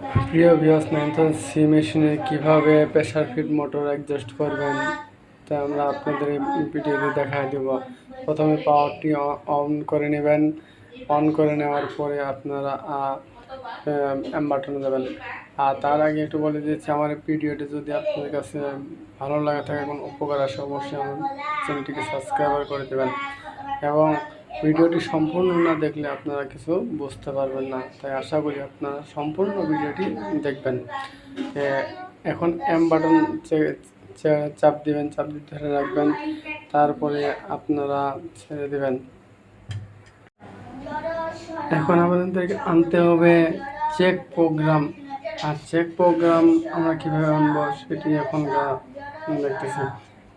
প্রিয় বিয়স নাইনথন সি মেশিনে কীভাবে প্রেশার ফিট মোটর অ্যাডজাস্ট করবেন, তা আমরা আপনাদের ভিডিওতে দেখাই দেব। প্রথমে পাওয়ারটি অন করে নেবেন। অন করে নেওয়ার পরে আপনারা বাটনে দেবেন আর তার আগে একটু বলে দিচ্ছি, আমার ভিডিওটি যদি আপনাদের কাছে ভালো লাগে থাকে, কোনো উপকার আসে, অবশ্যই আমার চ্যানেলটিকে সাবস্ক্রাইবার করে দেবেন। এবং ভিডিওটি সম্পূর্ণ না দেখলে আপনারা কিছু বুঝতে পারবেন না। তাই আশা করি আপনারা সম্পূর্ণ ভিডিওটি দেখবেন। এখন এম বাটন চাপ দিবেন, চাপ দিয়ে ধরে রাখবেন। তারপরে আপনারা ছেড়ে দেবেন। এখন আমাদেরকে আনতে হবে চেক প্রোগ্রাম আর চেক প্রোগ্রাম আমরা কীভাবে আনব সেটি এখন দেখতেছি।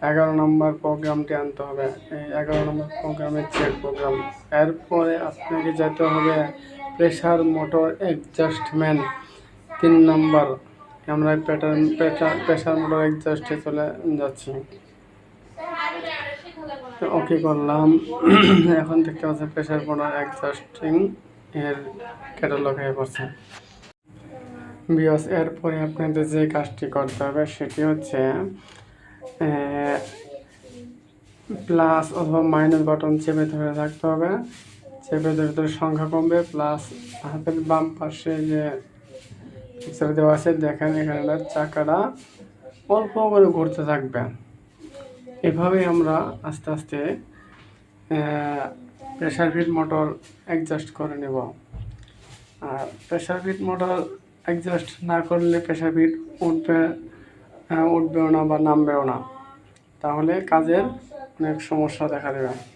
এগারো নম্বর প্রোগ্রামটি আনতে হবে। এই এগারো নম্বর প্রোগ্রামের চেক প্রোগ্রাম এরপরে আপনাকে যেতে হবে প্রেশার মোটর অ্যাডজাস্টমেন্ট তিন নম্বর। আমরা প্যাটার্ন প্রেশার মোটর অ্যাডজাস্টে চলে যাচ্ছি। ওকে করলাম। এখন দেখতে পাচ্ছেন প্রেশার মোটর অ্যাডজাস্টিং এর ক্যাটালগ হয়ে পড়ছে। বিয়স এরপরে আপনাদের যে কাজটি করতে হবে সেটি হচ্ছে প্লাস অথবা মাইনাস বাটন চেপে ধরে রাখতে হবে। চেপে ধরে ধরে সংখ্যা কমবে প্লাস হাতের বাম পাশে যে পিকচার দেওয়া আছে, দেখেন এখানে চাকাটা অল্প করে ঘুরতে থাকবে। এভাবে আমরা আস্তে আস্তে প্রেশার ফিট মোটর অ্যাডজাস্ট করে নেব। আর প্রেশার ফিট মোটর অ্যাডজাস্ট না করলে প্রেশার ফিট উঠবে উঠবেও না বা নামবেও না। তাহলে কাজের অনেক সমস্যা দেখা দেবে।